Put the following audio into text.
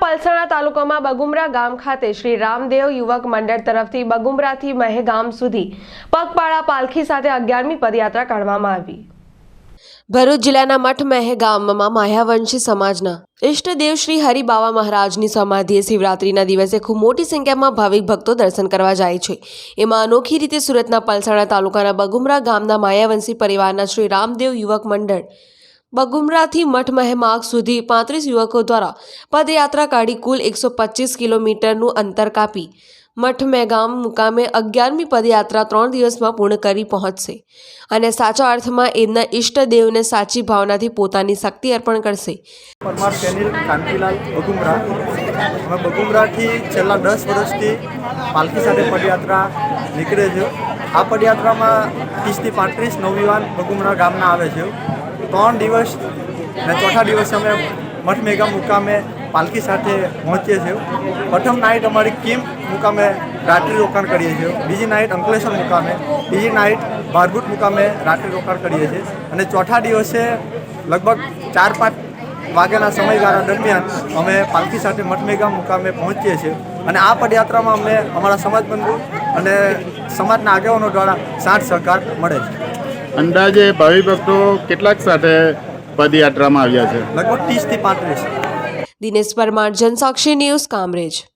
પલસાણા તાલુકામાં બગુમરા ગામ ખાતે શ્રી રામદેવ યુવક મંડળ તરફથી બગુમરાથી મહેગામ સુધી પગપાળા પાલખી સાથે અગિયારમી પદયાત્રા કાઢવામાં આવી. ભરૂચ જિલ્લાના મઠ મહે ગામમાં માયાવંશી સમાજના ઇષ્ટદેવ શ્રી હરિબાવા મહારાજની સમાધિએ શિવરાત્રીના દિવસે ખૂબ મોટી સંખ્યામાં ભાવિક ભક્તો દર્શન કરવા જાય છે. એમાં અનોખી રીતે સુરતના પલસાણા તાલુકાના બગુમરા ગામના માયાવંશી પરિવારના શ્રી રામદેવ યુવક મંડળ બગુમરાથી મઠ મહેમાગ સુધી પાંત્રીસ યુવકો દ્વારા પદયાત્રા કાઢી કુલ એકસો પચીસ કિલોમીટરનું અંતર કાપી. મઠ મેગામ મુકામે અગિયારમી પદયાત્રા ત્રણ દિવસમાં પૂર્ણ કરી પહોંચશે અને સાચા અર્થમાં એમના ઈષ્ટદેવને સાચી ભાવનાથી પોતાની શક્તિ અર્પણ કરશે. બગુમરાથી છેલ્લા દસ વર્ષથી પાલખી સાથે પદયાત્રા નીકળે છે. આ પદયાત્રામાં ત્રીસથી પાંત્રીસ નવયુવાન બગુમરા ગામના આવે છે. ત્રણ દિવસ ને ચોથા દિવસે અમે મઠ મેગા મુકામે પાલખી સાથે પહોંચીએ છીએ. પ્રથમ નાઇટ અમારી કિમ મુકામે રાત્રિ રોકાણ કરીએ છીએ. બીજી નાઇટ અંકલેશ્વર મુકામે બીજી નાઇટ બારગુટ મુકામે રાત્રિ રોકાણ કરીએ છીએ. અને ચોથા દિવસે લગભગ ચાર પાંચ વાગ્યાના સમયગાળા દરમિયાન અમે પાલખી સાથે મઠમેગા મુકામે પહોંચીએ છીએ. અને આ પદયાત્રામાં અમને અમારા સમાજ બંધુ અને સમાજના આગેવાનો દ્વારા સાથ સહકાર મળે છે. અંદાજે ભાવિ ભક્તો કેટલાક સાથે પદયાત્રામાં આવ્યા છે? લગભગ ત્રીસથી પાંત્રીસ. દિનેશ પરમાર જનસાક્ષી ન્યૂઝ કામરેજ.